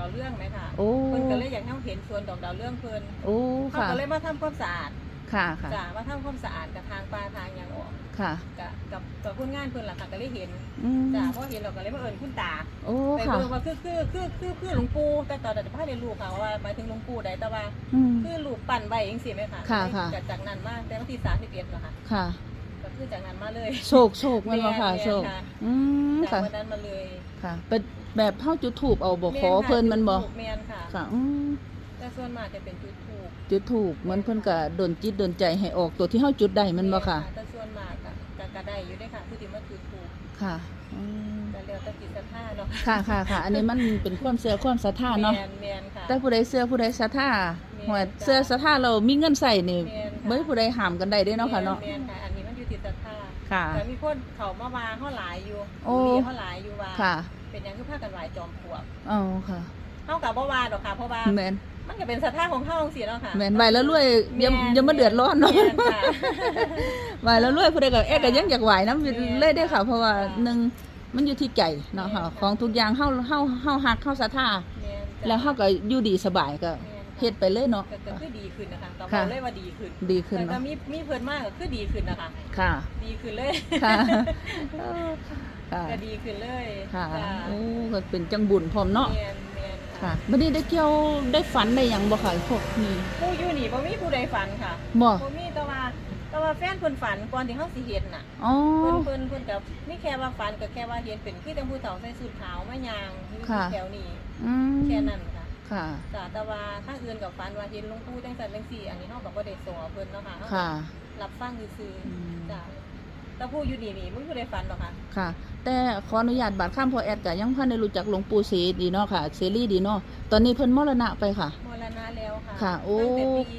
ดาวเรื่องไหมค่ะโอ้ เพิ่นก็เลยอยากให้เราเห็นสวนดอกดาวเรื่องเพิ่นโอ้ เขาค่ะ ก็เลยมาทำความสะอาดค่ะ ค่ะ จ้ะมาทำความสะอาดกับทางปลาทางหยังออกค่ะกับกับกับคนงานเพิ่นล่ะค่ะก็เลยเห็นอืมจ้ะเพราะเห็นเราก็เลยมาเอิ้นคุณตาโอ้ ไปค่ะ เบิ่งว่าคือคือคือคือคือหลวงปู่แต่ตอนนั้นพาได้รู้ค่ะว่าหมายถึงหลวงปู่ใดแต่ว่า อืม คือรูปปั้นไว้จังซี่ไหมคะค่ะค่ะ จากจากนั้นมาแต่วันที่31เนาะค่ะค่ะ ก็คือจากนั้นมาเลย โชคโชคแมันบ่ค่ะ แม่นโชค ค่ะ อืม จากค่ะ วันนั้นมาเลย ค่ะ เป็น แบบเฮาจุดถูกเอาบ่ขอค่ะเพิ่นมันบ่จุดธูปแม่นค่ะค่ะอืมแต่ส่วนมากจะเป็นจุดถูกจุดถูกเหมือนเพิ่นก็ดนจิตดนใจให้ออกตัวที่เฮาจุดได้แมันบ่ค่ะแต่ส่วนมากก็ก็ก็ได้อยู่เด้ค่ะผู้ที่มาจุดถูกค่ะอืมแต่แล้วแต่จิตศรัทธาเนาะค่ะค่ะค่ะ อันนี้มันเป็นความเชื่อความศรัทธาเนาะแม่นแม่นค่ะแต่ผู้ใดเชื่อผู้ใดศรัทธาแม่นหัวจ้ะเชื่อศรัทธาเรามีเงินใส่นี่แม่นค่ะบ่มีผู้ใดห้ามกันได้เด้เนาะค่ะเนาะแม่นค่ะอันนี้มันอยู่ที่ศรัทธาค่ะแต่มีคนเขามาว่าเฮาหลายอยู่โอ้มีเฮาหลายอยู่ว่าค่ะ เป็นหยังคือพากันไหว้จอมปลวกอ๋อค่ะเฮาก็บ่ว่าดอกค่ะเพราะว่าแม่นมันก็เป็นศรัทธาของเฮาจังซี่เนาะค่ะแม่นไหวแล้วรวยอย่าอย่ามาเดือดร้อนเนาะแม่นค่ะไหวแล้วรวยผู้ใดก็เอ๊ะก็ยังอยากไหวนํแม่นเลยได้อค่ะ เพราะว่าค่ะหนึ่งมันอยู่ที่ใจเนาะค่ะแม่นค่ะของทุกอย่างเฮาเฮาเฮาฮักเฮาศรัทธาแม่นจ้ะแล้วเฮาก็อยู่ดีสบายก็แม่นค่ะเฮ็ดไปเลยเนาะก็ก็คือดีขึ้นนะคะต้องบค่ะอกเลยว่าดีขึ้น ดีขึ้นแต่เนาะถ้ามีมีเพิ่นมากก็คือดีขึ้นนะคะ ค่ะ ดีขึ้นเลยค่ะเออ ค่ะก็ดีขึ้นเลยค่ะจ้ะโอ้ก็เป็นจังบุญพร้อมเนาะแม่นแม่นค่ะบัดนี้ได้เกี่ยวได้ฝันได้หยังบ่ค่ะพวกนี้ผู้อยู่นี่บ่มีผู้ใดฝันค่ะบ่บ่มีแต่ว่าแต่ว่าแฟนเพิ่นฝันก่อนที่เฮาสิเห็นน่ะอ๋อ เพิ่นเพิ่นเพิ่นก็มีแค่ว่าฝันก็แค่ว่าเห็นเป็นคือจังผู้เฒ่าใส่สูทขาวมายางอยู่ค่ะ แถวนี้อืมแค่นั้นค่ะค่ะ จ้ะแต่ว่าถ้าอื่นกับฝันว่าเห็นหลวงปู่จังซั่นจังซี่อันนี้เฮาก็บ่ได้สอเพิ่นเนาะค่ะเฮาก็ค่ะรับฟังซื่ออืมๆจ้ะ แต่ผู้อยู่นี่นี่มึงผู้ใดฝันหรอกค่ะค่ะ แต่ขออนุญาตบาดข้ามพอแอดก็ยังพันได้รู้จักหลวงปู่เสดีเนาะค่ะเสรีดีเนาะตอนนี้เพิ่นมรณะไปค่ะ มรณะแล้วค่ะค่ะโอ้ ตั้งแต่ปี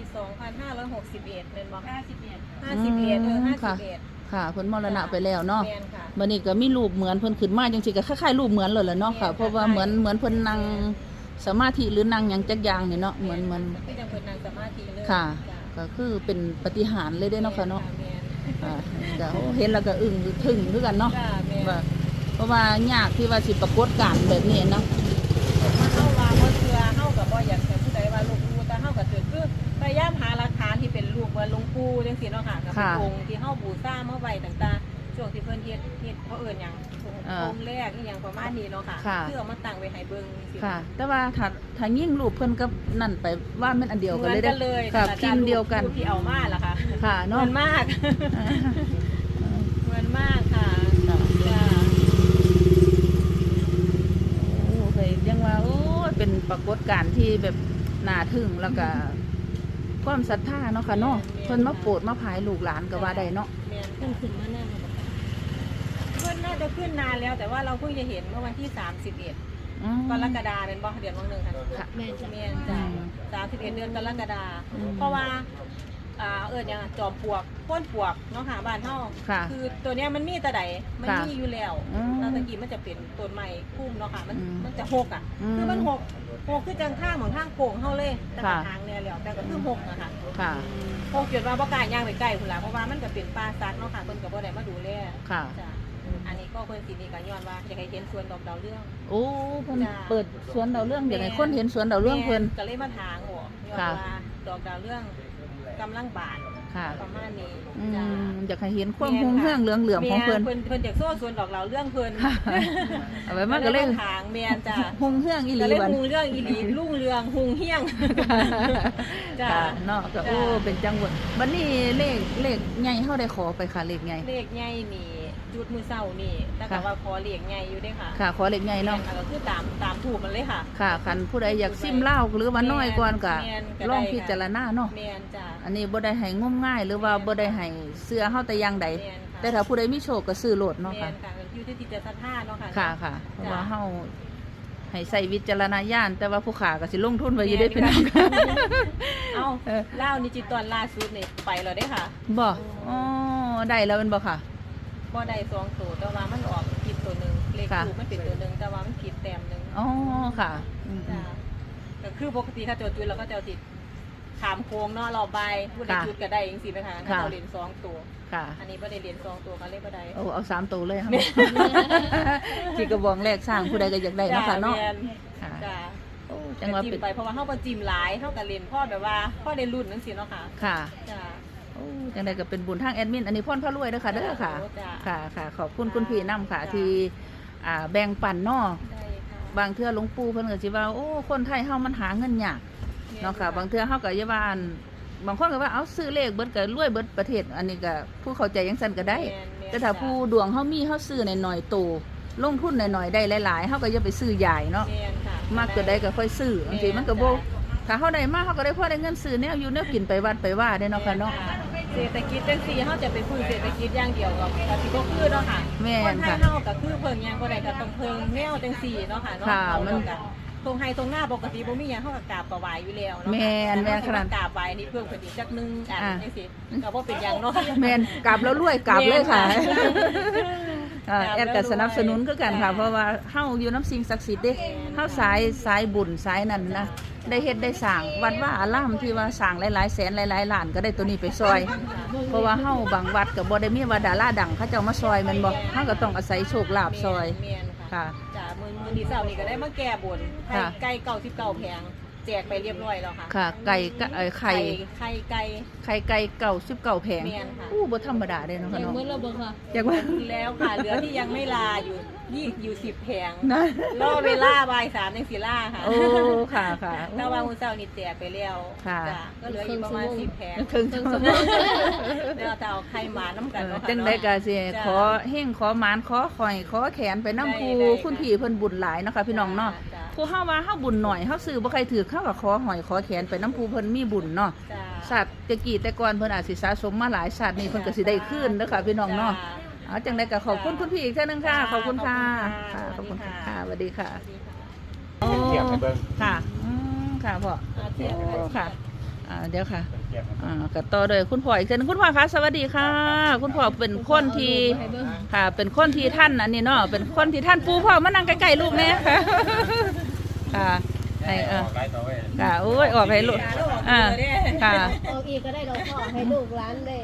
2561เป็นบ่51 51เออมค่ะ51ค่ะเพิ่นมรณะไปแล้วเนาะแม่นค่ะ บัดนี้ก็มีรูปเหมือนเพิ่นขึ้นมาจังซี่ก็คล้ายๆรูปเหมือนเลยแหละเนาะค่ะแม่นค่ะเพราะว่าเหมือนเหมือนเพิ่นนั่งสมาธิหรือนั่งหยังจักอย่างนี่เนาะเหมือนเหมือนคือจังเพิ่นนั่งสมาธิเลยค่ะ จ้ะก็คือเป็นปฏิหารย์เลยเด้เนาะค่ะเนาะแม่น อ่าก็โอ้เห็นแล้วก็อึ้งทึ่งคือกันเนาะจ้ะแม่นว่าเพราะว่ายากที่ว่าสิปรากฏการณ์แบบนี้เนาะถ้าเฮาว่าบ่เชื่อเฮาก็บ่อยากให้ผู้ใดว่าหลวงปู่แต่เฮาก็เกิดคือพยายามหาหลักฐานที่เป็นรูปว่าหลวงปู่จังซี่เนาะค่ะก็เป็นองค์ที่เฮาบูชามาไว้ต่างๆ ช่วงที่เพิ่นเฮ็ดเฮ็ดเขาเอิ้นหยังองค์แรกอีหยังประมาณนี้เนาะค่ะ คือเอามาตั้งไว้ให้เบิ่งจังซี่ค่ะ แต่ว่าถ้าถ้ายิ่งรูปเพิ่นกับนั่นไปว่ามันอันเดียวเหกันมือนเลยกันเลยค่ะแต่พิมพ์เดียวกันรูปที่เอามาล่ะค่ะค่ะเหมืเนาะอนมากเหมือนมากค่ะจ้ะโอ้เคยยังว่าโอ้ยเป็นปรากฏการณ์ที่แบบน่าทึ่งแล้วก็ความศรัทธาเนาะค่ะเนาะเพิ่นมาโปรดมาภายลูกหลานก็ว่าได้เนาะ แม่นขึ้ค่ะนขึ้นมาหน้าเพิ่นน่าจะขึ้นนานแล้ว แต่ว่าเราเพิ่งจะเห็นเมื่อวันที่ 31อืม กรกฎาเป็นบ่เดือนวันหนึ่งค่ะค่ะแม่จะเมียนจ้ะอืมสามสิบเอ็ดเดือนกรกฎาอืมเพราะว่าอ่าเอิญยังจอมปลวกพ้นปลวกเนาะค่ะบ้านเฮาค่ะคือตัวเนี้ยมันมีแต่ใดมันค่ะมีอยู่แล้วอืมแล้วตะกี้มันจะเป็นต้นไม้คุ้มเนาะค่ะมันอืมมันจะหกอะ อืมคือมันหกหกคือจังข้างของข้างโป่งเฮาเลยแต่กระค่ะ ทางเนี่ยแล้วแต่ก็คือหกอะค่ะค่ะหกจนว่าบ่กล้าย่างไปใกล้พุ่นล่ะเพราะว่ามันก็เป็นป่าซัดเนาะค่ะเพิ่นก็บ่ได้มาดูแลค่ะ จ้ะ อันนี้ก็เพิ่นสินี่ก็ย้อนว่าอยากให้เห็นสวนดอกดาวเรือง โอ้เพิ่นจ้ะ เปิดสวนดาวเรื่องอย่างไรคนเห็นสวนดาวเรื่องเพิ่น แม่ก็เลยมาทางออกย้อนค่ะ ว่าดอกดาวเรื่องกำลังบานค่ะประมาณนี้อืจ้ะ มอยากให้เห็นความหงเฮืองเหลืองเหลืองๆของเพิ่นเพิ่นเพิ่นอยากโซ่สวนดอกดาวเรื่องเพิ่นค่ะ เอาไว้มาก็เลยมาทางแม่นจ้ะหงเฮืองอีหก็ลีเลยบันฮูเรื่องอีหลีรุ่งเรืองฮุงเฮี้ยง จ้ะค่ะเนาะก็โอ้จ้ะ เป็นจังหวัดบัดนี้เลขเลขใหญ่เฮาได้ขอไปค่ะเลขใหญ่ เลขใหญ่นี่ จุดมือเศร้านี่แต่ก็ค่ะ ว่าขอเลขใหญ่อยู่เด้อค่ะค่ะ ขอเลขใหญ่เนาะ แม่ค่ะก็คือตามตามถูกมันเลยค่ะ ค่ะคันผู้ใดอยากซิมเหล้าหรือว่าน้อยก่อนก็แม่นก็ได้ ลองค่ะพิจารณาเนาะ แม่นจ้ะ อันนี้บ่ได้ให้งมง่าย หรือว่าบ่ได้ให้เสื้อเฮาแต่อย่างใด แม่นค่ะ แต่ถ้าผู้ใดมีโชคก็ซื้อโลดเนาะแม่ค่ะ นค่ะอยู่ที่จิตศรัทธาเนาะค่ะค่ะค่ะเพราะจ้ะว่าเฮาให้ใส่วิจารณญาณแต่ว่าผู้ขาก็สิลงทุนไว้อยู่ได้พี่น้อง เอ้าเออ เล่านิจิตอนล่าสุดนี่ไปแล้วได้อค่ะ บ่อ๋อได้แล้วแมันบ่ค่ะ บ่ได้สองตัวแต่ว่ามันออกผิดตัวหนึ่งเลขค่ะ ถูกมันเป็นตัวหนึ่งแต่ว่ามันผิดแต้มหนึ่งอ๋อค่ะอืม จ้าก็คือปกติถ้าเจอจุดเราก็จะเอาติดขามโค้งเนาะรอบใบผู้ใดค่ะจุดก็ได้เองสิไหมคะค่ะถ้าเราเหรียญสองตัว ค่ะ อันนี้บ่ได้เหรียญสองตัวก็เลยบ่ได้โอ้เอาสามตัวเลยค่ะที่กระบองแรกสร้างผู้ใดก็อยากได้เนาะคะเนาะจ้แม่ค่ะจ้าปโอ้จังว่าจิ้เป็นมไปเพราะว่าเฮาบ่จิ้มหลายเฮาก็เล่นพ่อแบบว่าพ่อได้รุ่นจังซี่เนาะค่ะ ค่ะ จ้าโอ้ จังไดก็เป็นบุญทางแอดมิน อันนี้พ่นพระรวยเด้อค่ะเด้อค่ะโอ้จ้ะค่ะค่ะ ขอบคุณคุณพี่น้ำค่ะ ที่อ่าแบ่งปันเนาะได้ค่ะบางเทื่อหลวงปู่เพิ่นก็สิว่าโอ้คนไทยเฮามันหาเงินยากเนาะค่ะ บางเทื่อเฮาก็อย่าว่าอันบางคนก็ว่าเอาซื้อเลขเบิดก็รวยเบิดประเทศ อันนี้ก็ผู้เข้าใจจังซั่นก็ได้ แม่นๆแต่ถ้าผู้ดวงเฮามีเฮาซื้อหน่อยๆโตลงทุนหน่อยๆได้หลายๆเฮาก็อย่าไปซื้อใหญ่เนาะ แม่นค่ะมากก็ได้ก็ค่อยซื้อบางทีมันก็บ่ถ้าเฮาได้มากเฮาก็ได้พอได้เงินซื้อแนวอยู่แนวกินไปวัดไปว่าได้เนาะค่ะเนาะ เศรษฐกิจจังซี่เฮาจะไปพึ่งเศรษฐกิจอย่างเดียวก็ก็สิบ่คือเนาะค่ะแม่นคนไทค่ะยเฮาก็คือเพิ่งหยังบ่ได้ก็ต้องเพิ่งแนวจังซี่เนาะค่ะเนาะค่ะเอามันเนาะก็ตรงไฮตรงหน้าปกติบ่มีหยังเฮาก็กราบประไหวายอยู่แล้วเนาะแม่นแม่นขนาดกราบไหวนี่เพิ่งเพิ่นอีกจักหนึงอันอะจังซี่ก็บ่เป็นหยังเนาะ แม่นกลับแล้วรวยกลับเลยค่ะแม่นค่ะอ่าแอดก็สนับสนุนคือกันค่ะค่ะ เพราะว่าเฮาอยู่น้ำสิ่งศักดิ์สิทธิ์เด้เฮาสายสายบุญสายนั่นนะ ได้เฮ็ดได้สร้างวัดว่าอารามที่ว่าสร้างหลายๆแสนหลายๆล้านก็ได้ตัวนี้ไปซอย เพราะว่าเฮาบางวัดก็บ่ได้มีว่าดาราดังเขาเจ้ามาซอยแม่นบ่เฮาก็ต้องอาศัยโชคลาภซอยแม่นค่ะค่ะ จ้ะมื้อมื้อนี้เช้านี้ก็ได้มาแก้บนไข่ค่ะ ไก่99แผงแจกไปเรียบร้อยแล้วค่ะค่ะ ไก่กะเอ่อไข่ไข่ไก่ไข่ไก่เก่าสิบเก่าแผงแม่นค่ะอู้บ่ธรรมดาเด้เนาะค่ะยังเนาะเมื่อเราบอกค่ะอยากว่า แล้วค่ะเหลือที่ยังไม่ลาอยู่ ยี่อยู่10แผงนะรอเวลาบ่าย3จังสิล่าค่ะโอ้ค่ะค่ะถ้าว่ามื้อเช้านี่แจกไปแล้วค่ะจ้ะก็เหลืออีกประมาณ10แผงครึ่งชั่วโมงแล้วจะเอาไข่หมาน้ำกันเนาะค่ะจังได้ก็สิจ้ะขอเฮงขอหมานขอข่อยขอแขนไปน้ำได้ภูได้ค่ะคุณพี่เพิ่นบุญหลายเนาะค่ะพี่น้องเนาะจ้ะผู้เฮาว่าเฮาบุญหน่อยเฮาซื้อบ่ใครถือเฮาก็ขอหอยขอแขนไปน้ำภูเพิ่นมีบุญเนาะจ้ะสัตว์ตะกี้แต่ก่อนเพิ่นอาจสิสะสมมาหลายสัตว์นี่เพิ่นก็สิได้คืนเด้อค่ะพี่น้องเนาะจ้ เอาจังได้ก็ขอบคุณคุณพี่อีกเท่านึงค่ะ ขอบคุณค่ะขค่ะอบขอบคุคุณณค่ะค่ะสวัสดีค่ะสวัสดีค่ะโอ้เทียบให้เบิ่งค่ะอืมค่ะพ่ออ่าเทียบโอ้กันค่ะอ่าเดี๋ยวค่ะเทียบให้เบิ่งอ่ากับต่อโดยคุณพ่ออีกเช่นงคุณพ่อคะสวัสดีค่ะ คุณพ่อเป็นคนที่ค่ะ เป็นคนที่ท่านอันนี้เนาะเป็นคนที่ท่านปูพ่อมานั่งใกล้ๆลูกเนี่ยค่ะค่ะ ให้เออออกไลน์ต่อไว้ค่ะโอ้ยออกให้ลูกอ่าค่ะออกอีกก็ได้เราพ่อให้ลูกร้านได้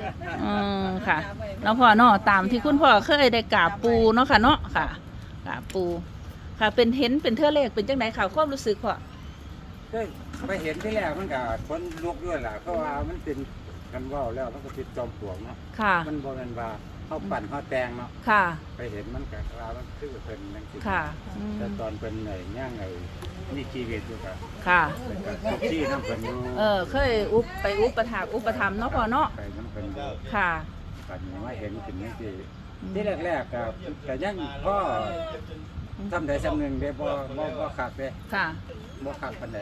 อืมค่ะแล้วพ่อเนาะตามที่คุณพ่อเคยได้กราบปูเนาะค่ะเนาะค่ะกราบปู ค่ะเป็นเห็นเป็นเทื่อเลขเป็นจังไดค่ะความรู้สึกพ่อก็ไปเห็นที่แรกมันก็คนลุกด้วยล่ะเพราะว่ามันเป็นกันเว่าแล้วมันก็เป็นจอมปลวกเนาะค่ะ มันบ่แม่นว่าเฮาปั่นเฮาแตงเนาะค่ะ ไปเห็นมันก็ว่ามันคือเพิ่นจังซี่ค่ะอืมแต่ตอนเพิ่นไอ้ย่างไอ้ มีชีวิตอยู่ก็ค่ะก็ทุกที่นำเพิ่นอยู่เออ เคยอุปไปอุปถากอุปธรรมภ์เนาะพ่อเนาะ ไปนำเพิ่นอยู่ค่ะปันนี้มาเห็นเป็นจังซี่ที่แรกๆก็ก็ยังพ่อทำได้สำนึงเด้บ่บ่บ่คักเด้ค่ะ บ่คักปานใด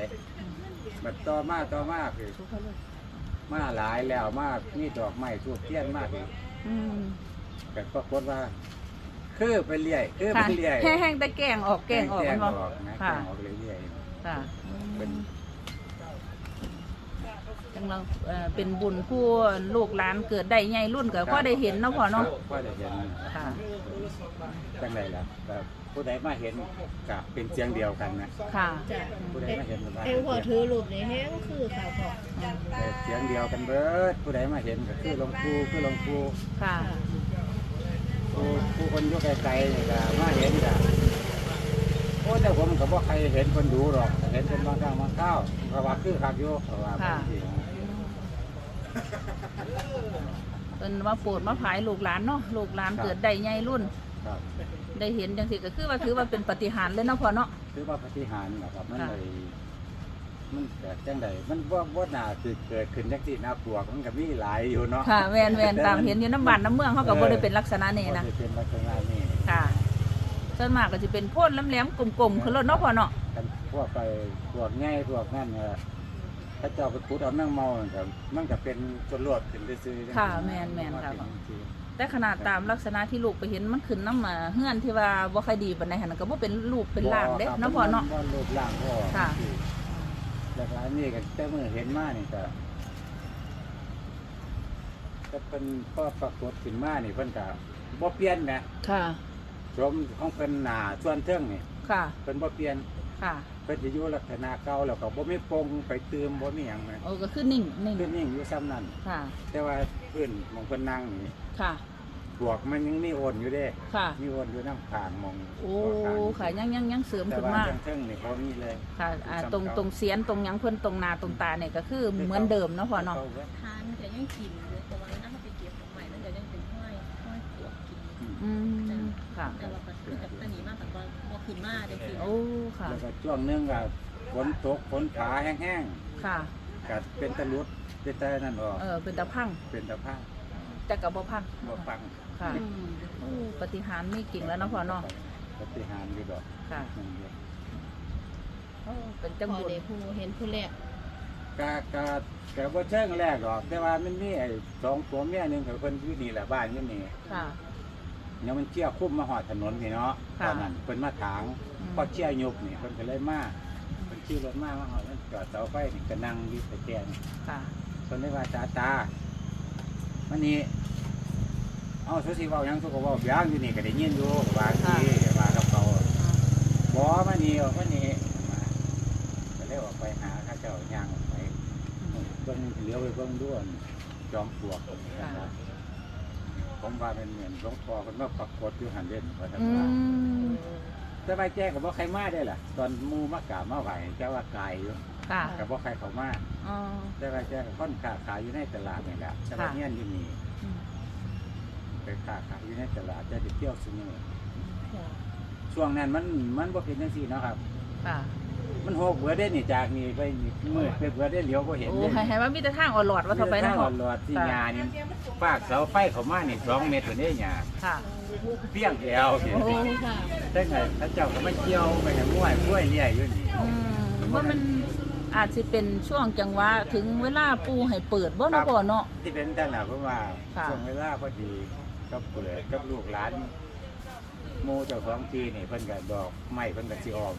บัดต่อมาต่อมาคือมาหลายแล้วมากมีดอกไม้ทูบเทียนมากอีกอืม แต่ปรากฏว่า คือไปเรื่อยคือไปค่ะเรื่อยแห้งๆแต่แกงออกแกงออกแกมันงบ่ออกนะแกค่ะงออกเรื่อยค่ะๆเป็นจังเราเอ่อเป็นบุญผู้ลูกหลานเกิดได้ใหญ่รุ่นก็พอได้เห็นเนาะพ่อเนาะก็ได้เห็นค่ะ จังไดล่ะแบบผู้ใดมาเห็นกับเป็นเสียงเดียวกันนะค่ะจ้ะผู้ใดมาเห็นก็ว่าแองพ่อถือรูปในแห้งคือข่าวพ่อแต่เสียงเดียวกันเบิดผู้ใดมาเห็นก็คือหลวงปู่คือหลวงปู่ค่ะ ผู้ผู้คนอยู่ไกลๆนี่ก็มาเห็นก็โอ้แต่ผมก็บ่ใครเห็นคนดูหรอกเห็นคนบางครั้งบางคราวเพราะว่าคือคักอยู่เพราะว่าค่ะจริงเป็นมาโปรดมาผายลูกหลานเนาะลูกหลานเกิดได้ใหญ่รุ่น ครับได้เห็นจังสิก็คือว่าถือว่าเป็นปาฏิหารย์เลยเนาะพ่อเนาะ คือว่าปฏิหารย์นะครับมันค่ะเลย มันแต่จังใดมันว่าว่าน่าสิเกิดขึ้นจังซี่น่าปลวกมันก็มีหลายอยู่เนาะค่ะแวนแวนตามเห็นอยู่น้ำบ้านน้ำเมืองเขาก็บ่ได้เป็นลักษณะนี้นะบ่ได้เป็นลักษณะนี้ค่ะส่วนมากก็จะเป็นโพ่นแหลมๆกลมๆคือรถเนาะพ่อเนาะกันพวกไปพวกง่ายพวกนั่นเนี่ยถ้าเจ้าไปขุดเอาแมงเมามันก็มันก็เป็นส่วนรวดขึ้นซื่อๆค่ะแม่นแม่นค่ะว่าเป็นจังซี่แต่ขนาดตามลักษณะที่ลูกไปเห็นมันขึ้นน้ำมาเฮือนที่ว่าบ่ค่อยดีปานใดหั่นก็บ่เป็นรูปเป็นร่างเด้ครับเนาะพ่อเนาะมัรูปร่างพ่อค่ะ จากร้านนี้ก็แต่เมื่อเห็นมานี่ก็ก็เป็นพ่อปรากฏขึ้นมานี่เพิ่นก็บ่เปลี่ยนนะค่ะ ชมของเพิ่นหน้าส่วนเทิงนี่ค่ะ เพิ่นบ่เปลี่ยนค่ะ เพิ่นจะอยู่ลักษณะเก่าแล้วก็บ่มีปงไปเติมบ่มีหยังนะโอ้ก็คือนิ่งนิ่งคือนิ่งอยู่ซ้ำนั่นค่ะ แต่ว่าพื้นของเพิ่นนั่งนี่ค่ะ ปลวกมันยังมีโอนอยู่เด้ค่ะ มีโอนอยู่น้ำขางมองโอ้ค่ะยังยังยังเสริมแต่ขึ้นว่ามาเทิงๆนี่เขามีเลย ค่ะอ่าตรงตรงเสียนตรงหยังเพิ่นตรงหนาตรงตาเนี่ยก็คือเหมือนเดิมเนาะพ่อเนาะขว้ทานมันจะยังกินอยู่แต่ว่าถ้ามันไปเก็บของใหม่มันจะยังเป็นห้อยห้อยปวดกิน อืมค่ะ แต่ว่าก็คือกับตะหนีมากแต่ว่าพอขึ้นมาจังซี่โอ้ค่ะ แล้วก็ช่วงหนึงก็ฝนตกฝนผาแห้งค่ะ ๆก็เป็นตะลุดเป็นตะนั่นออกเออเป็นตะพังเป็นตะพังแต่กับบ่พังบ่ฟัง ค่ะโอ้ปฏิหารย์มีกิ่งแล้วเนาะพ่อเนาะปฏิหารย์อยู่ดอกค่ะนั่นเดียวโอ้เป็นพจังอบุญได้ผู้เห็นผู้แรกกะกะกะบ่เชิงแรกหรอก แต่ว่ามันมีไอ้สองผัวเมียหนึงกับเพิ่นอยู่นี่แหละบ้านอยู่นี่ค่ะ เนี่ยมันเชี่ยคุ้มมาหอดถนนนี่เนาะค่ะ ตอนนั้นเพิ่นมาถางอืมพอเชี่ยยุบนี่เพิ่นก็เลยมาเพิ่นขี่รถมามาหอดแล้วจอดเสาไฟนี่ก็นั่งอยู่แต่แก่นี่ค่ะเพิ่นเลยว่าตาตามันนี่ เอาสุสิเว้าหยังสุก็เว้าเบียงอยู่นี่ก็ได้ยินอยู่ว่าสิว่ากับเขาบ่มานี่ออกมานี่มาก็เลยออกไปหาเขาเจ้าย่างออกไปเบิ่งเหลียวไปเบิ่งด้วนจอมปลวกนะครับผมว่าเป็นเหมือนหลวงพ่อเพิ่นมาปรากฏอยู่หันเด่นว่าซั่นอืว่ามแต่ไปแจ้งก็บ่ใครมาได้ล่ะ ตอนหมูมากราบมาไหวเจ้าว่าไกลอยู่ค่ะก็บ่ใครเขามาอ๋อแต่ว่าแจ้งก็ค่อนค้าขายอยู่ในตลาดนี่แหละแต่ว่าค่ะเฮียนอยู่นี่อืม ไปค้าขายอยู่ในตลาดจะไปเที่ยวซุมื้อช่วงนั้นมันมันบ่เป็นจังซี่เนาะครับ ค่ะมันโหกเบิดได้นี่จากนี่ไปนี่มืดไปเบิดได้เหลียวบ่เห็นโอ้เด้ให้ให้ว่ามีแต่ทางอ่อนหลอดว่าต่อไปนะมีแต่พ่อทางหลอดที่ยานี่ฟากเสาไฟเข้ามานี่2เมตรตัวนี้ยาค่ะเปี้ยงแอวเห็นโอ้สิค่ะแต่ไงพระเจ้าก็มาเกี่ยวไปให้ม้วยม้วยเลี้ยอยู่นี่ อืมว่ามันอาจจะเป็นช่วงจังหวะถึงเวลาปูให้เปิดบ่ครัเนาะบ พ่อเนาะ ที่เป็นแต่ละเพราะว่าค่ะ ช่วงเวลาพอดี กับเปลือกกับลูกหลานโมเจ้าของทีนี่เพิ่นก็ดอกไม้เพิ่นก็สิออก